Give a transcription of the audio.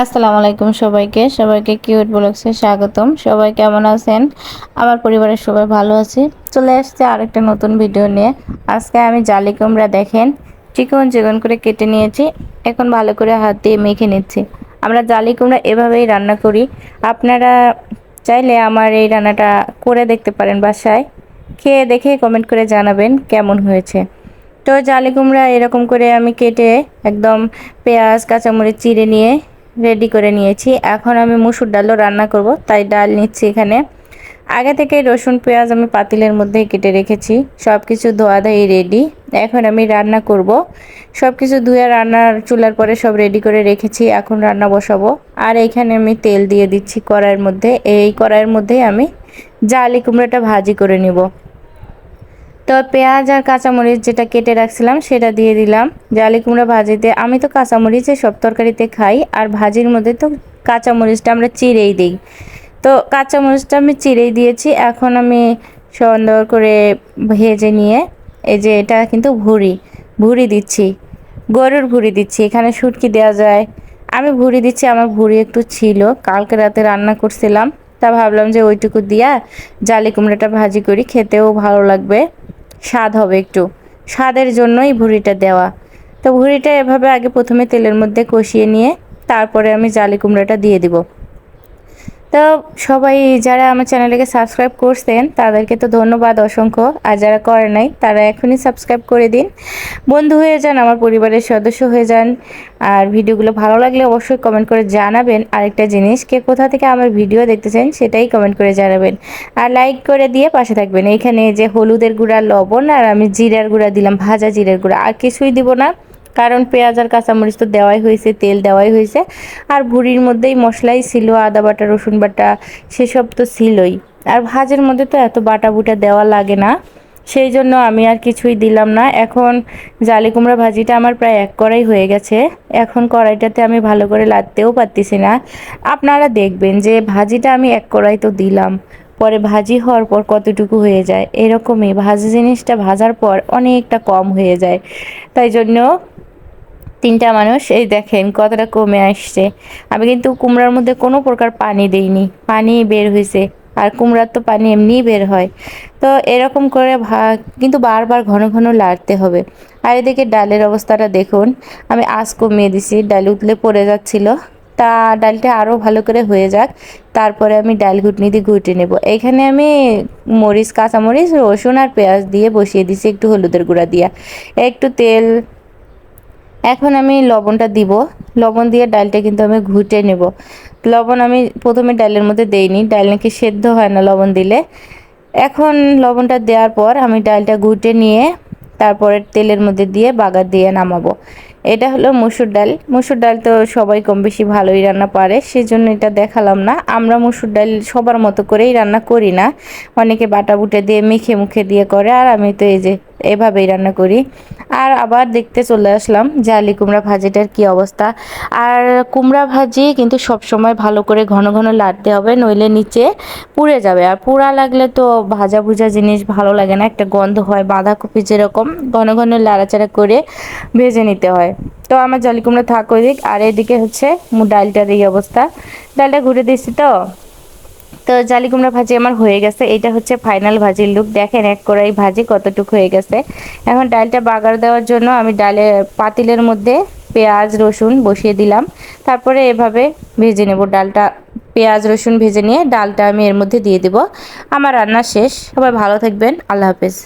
আসসালামু আলাইকুম সবাইকে। সবাইকে কিউট ব্লগসে স্বাগতম। সবাই কেমন আছেন? আমার পরিবারের সবাই ভালো আছে। চলে আসছে আরেকটা নতুন ভিডিও নিয়ে। আজকে আমি জালি কুমড়া দেখেন, চিকন চিকন করে কেটে নিয়েছি। এখন ভালো করে হাত দিয়ে মেখে নিচ্ছি। আমরা জালি কুমড়া এভাবেই রান্না করি। আপনারা চাইলে আমার এই রান্নাটা করে দেখতে পারেন বাসায়। খেয়ে দেখে কমেন্ট করে জানাবেন কেমন হয়েছে। তো জালি কুমড়া এরকম করে আমি কেটে একদম পেঁয়াজ, কাঁচামরিচ চিড়ে নিয়ে রেডি করে নিয়েছি। এখন আমি মুসুর ডালও রান্না করব, তাই ডাল নিচ্ছি এখানে। আগে থেকে রসুন, পেঁয়াজ আমি পাতিলের মধ্যে কেটে রেখেছি সব কিছু ধোয়া ধাই রেডি। এখন আমি রান্না করব। সব কিছু ধুয়ে রান্নার চুলার পরে সব রেডি করে রেখেছি, এখন রান্না বসাবো। আর এইখানে আমি তেল দিয়ে দিচ্ছি কড়াইয়ের মধ্যে, এই কড়াইয়ের মধ্যেই আমি জালি কুমড়োটা ভাজি করে নিব। তো পেঁয়াজ আর কাঁচামরিচ যেটা কেটে রাখছিলাম, সেটা দিয়ে দিলাম। জালি কুমড়া ভাজিতে আমি তো কাঁচামরিচে সব তরকারিতে খাই, আর ভাজির মধ্যে তো কাঁচামরিচটা আমরা চিড়েই দিই। তো কাঁচামরিচটা আমি চিড়েই দিয়েছি, এখন আমি সুন্দর করে ভেজে নিয়ে, এই যে এটা কিন্তু ভুড়ি ভুড়ি দিচ্ছি, গরুর ভুড়ি দিচ্ছি, এখানে সুটকি দেওয়া যায়। আমি ভুড়ি দিচ্ছি, আমার ভুড়ি একটু ছিল, কালকে রাতে রান্না করছিলাম, তা ভাবলাম যে ওইটুকু দিয়া জালি কুমড়াটা ভাজি করি, খেতেও ভালো লাগবে। স্বাদ হবে একটু। স্বাদের জন্যই ভুড়িটা দেওয়া। তো ভুড়িটা এভাবে আগে প্রথমে তেলের মধ্যে কষিয়ে নিয়ে তারপরে আমি জালি কুমড়াটা দিয়ে দিব। তো সবাই যারা আমার চ্যানেলকে সাবস্ক্রাইব করছেন, তাদেরকে তো ধন্যবাদ অসংখ্য। আর যারা করে নাই, তারা এখনই সাবস্ক্রাইব করে দিন। বন্ধু হয়ে যান, আমার পরিবারের সদস্য হয়ে যান। আর ভিডিওগুলো ভালো লাগলে অবশ্যই কমেন্ট করে জানাবেন। আরেকটা জিনিস, কে কোথা থেকে আমার ভিডিও দেখতে চান সেটাই কমেন্ট করে জানাবেন। আর লাইক করে দিয়ে পাশে থাকবেন। এখানে যে হলুদের গুঁড়া, লবণ, আর আমি জিরার গুঁড়া দিলাম, ভাজা জিরার গুঁড়া। আর কিছুই দিব না। কারণ পেঁয়াজ আর কাঁচামরিচ তো দেওয়াই হয়েছে, তেল দেওয়াই হয়েছে। আর ভুড়ির মধ্যেই মশলাই ছিল, আদা বাটা, রসুন বাটা, সেসব তো ছিলই। আর ভাজের মধ্যে তো এত বাটা বুটা দেওয়া লাগে না, সেই জন্য আমি আর কিছুই দিলাম না। এখন জালি কুমড়া ভাজিটা আমার প্রায় এক কড়াই হয়ে গেছে। এখন কড়াইটাতে আমি ভালো করে লাগতেও পারতেছি না। আপনারা দেখবেন যে ভাজিটা আমি এক কড়াই তো দিলাম, পরে ভাজি হওয়ার পর কতটুকু হয়ে যায়। এরকমই ভাজি জিনিসটা ভাজার পর অনেকটা কম হয়ে যায়। তাই জন্য তিনটা মানুষ, এই দেখেন কতটা কমে আসছে। আমি কিন্তু কুমড়ার মধ্যে কোনো প্রকার পানি দেইনি, পানি বের হয়েছে আর কুমড়ার তো পানি এমনিই বের হয়। তো এরকম করে ভা, কিন্তু বারবার ঘন ঘন লাড়তে হবে। আর এদিকে ডালের অবস্থাটা দেখুন, আমি আঁচ কমিয়ে দিছি, ডাল উতলে পড়ে যাচ্ছিল। তা ডালটা আরও ভালো করে হয়ে যাক, তারপরে আমি ডাল ঘুটনি দিয়ে ঘুটে নেব। এখানে আমি মরিচ, কাঁচামরিচ, রসুন আর পেঁয়াজ দিয়ে বসিয়ে দিছি, একটু হলুদের গুঁড়া দিয়া। একটু তেল এখন আমি লবণটা দিব। লবণ দিয়ে ডালটা কিন্তু আমি ঘুটে নেব। লবণ আমি প্রথমে ডালের মধ্যে দেইনি। ডাল নাকি সেদ্ধ হয় না লবণ দিলে। এখন লবণটা দেওয়ার পর আমি ডালটা ঘুটে নিয়ে তারপরে তেলের মধ্যে দিয়ে বাগার দিয়ে নামাবো। এটা হলো মুসুর ডাল। মুসুর ডাল তো সবাই কম বেশি ভালোই রান্না পারে, সেজন্য এটা দেখালাম না। আমরা মুসুর ডাল সবার মতো করেই রান্না করি না। অনেকে বাটা বুটে দিয়ে মেখে মুখে দিয়ে করে, আর আমি তো এই যে এভাবেই রান্না করি। আর আবার দেখতে চলে আসলাম জালি কুমড়া ভাজিটার কি অবস্থা। আর কুমড়া ভাজি কিন্তু সব সময় ভালো করে ঘন ঘন লাড়তে হবে, নইলে নিচে পুড়ে যাবে। আর পুড়া লাগলে তো ভাজা ভুজা জিনিস ভালো লাগে না, একটা গন্ধ হয়, বাঁধাকপি যেরকম ঘন ঘন লাড়াচাড়া করে ভেজে নিতে হয়। তো আমার জালি কুমড়া থাক ওই দিক, আর এদিকে হচ্ছে ডালটার এই অবস্থা। ডালটা ঘুরে দিচ্ছি তো? তো জালি কুমড়া ভাজি আমার হয়ে গেছে। এটা হচ্ছে ফাইনাল ভাজির লুক দেখেন এক কড়াই ভাজি কতটুকু হয়ে গেছে। এখন ডালটা বাগার দেওয়ার জন্য আমি ডালে পাতিলের মধ্যে পেঁয়াজ, রসুন বসিয়ে দিলাম। তারপরে এভাবে ভেজে নেব ডালটা। পেঁয়াজ, রসুন ভেজে নিয়ে ডালটা আমি এর মধ্যে দিয়ে দেব। আমার রান্না শেষ। সবাই ভালো থাকবেন। আল্লাহ হাফেজ।